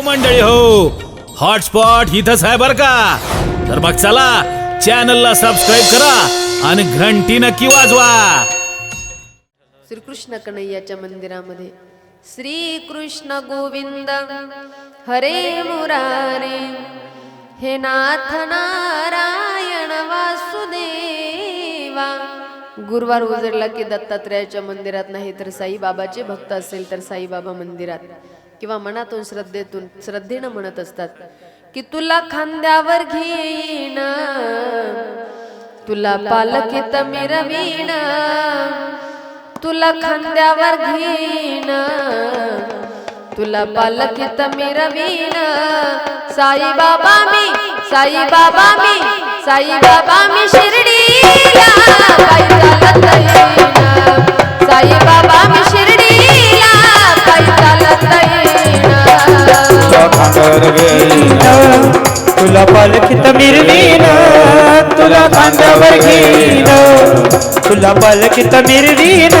हो मंडळी हो. हॉटस्पॉट इथंच आहे बर का? तर मग चला चॅनलला सबस्क्राईब करा आणि घंटी नक्की वाजवा. श्रीकृष्ण कन्हैयाच्या मंदिरामध्ये श्रीकृष्ण गोविंद हरे मुरारे हे नाथ नारायण वासुदेवा. गुरुवार उजडला की दत्तात्रयाच्या मंदिरात नाही तर साईबाबाचे भक्त असेल तर साईबाबा मंदिरात. किंवा मनातून श्रद्धेतून श्रद्धेनं म्हणत असतात की तुला खांद्यावर घेईन तुला पालखीत मिरवीण तुला खांद्यावर घेईन तुला पालखीत मिरवीन. साई बाबा मी साई बाबा मी साई बाबा मी शिर्डीला तुला तुला पालखीत मिरवीन तुला खांद्यावर घेईन तुला पालखीत मिरवीन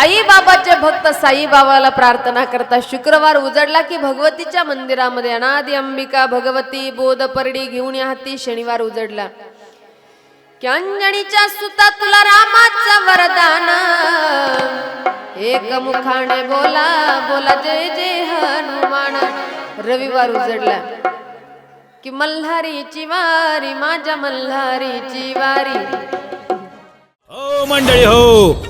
साईबाबाचे भक्त साईबाबाला प्रार्थना करता शुक्रवार उजडला की भगवतीच्या मंदिरामध्ये अनादि अंबिका भगवती बोधपर्डी घेऊन या हाती शनिवार उजडला. क्यांजणीच्या सुता तुला रामाचा वरदान. एक मुखाने बोला बोला जय जय हनुमान. रविवार उजडला. की मल्हारीची वारी माझ्या मल्हारीची वारी हो मंडळी हो.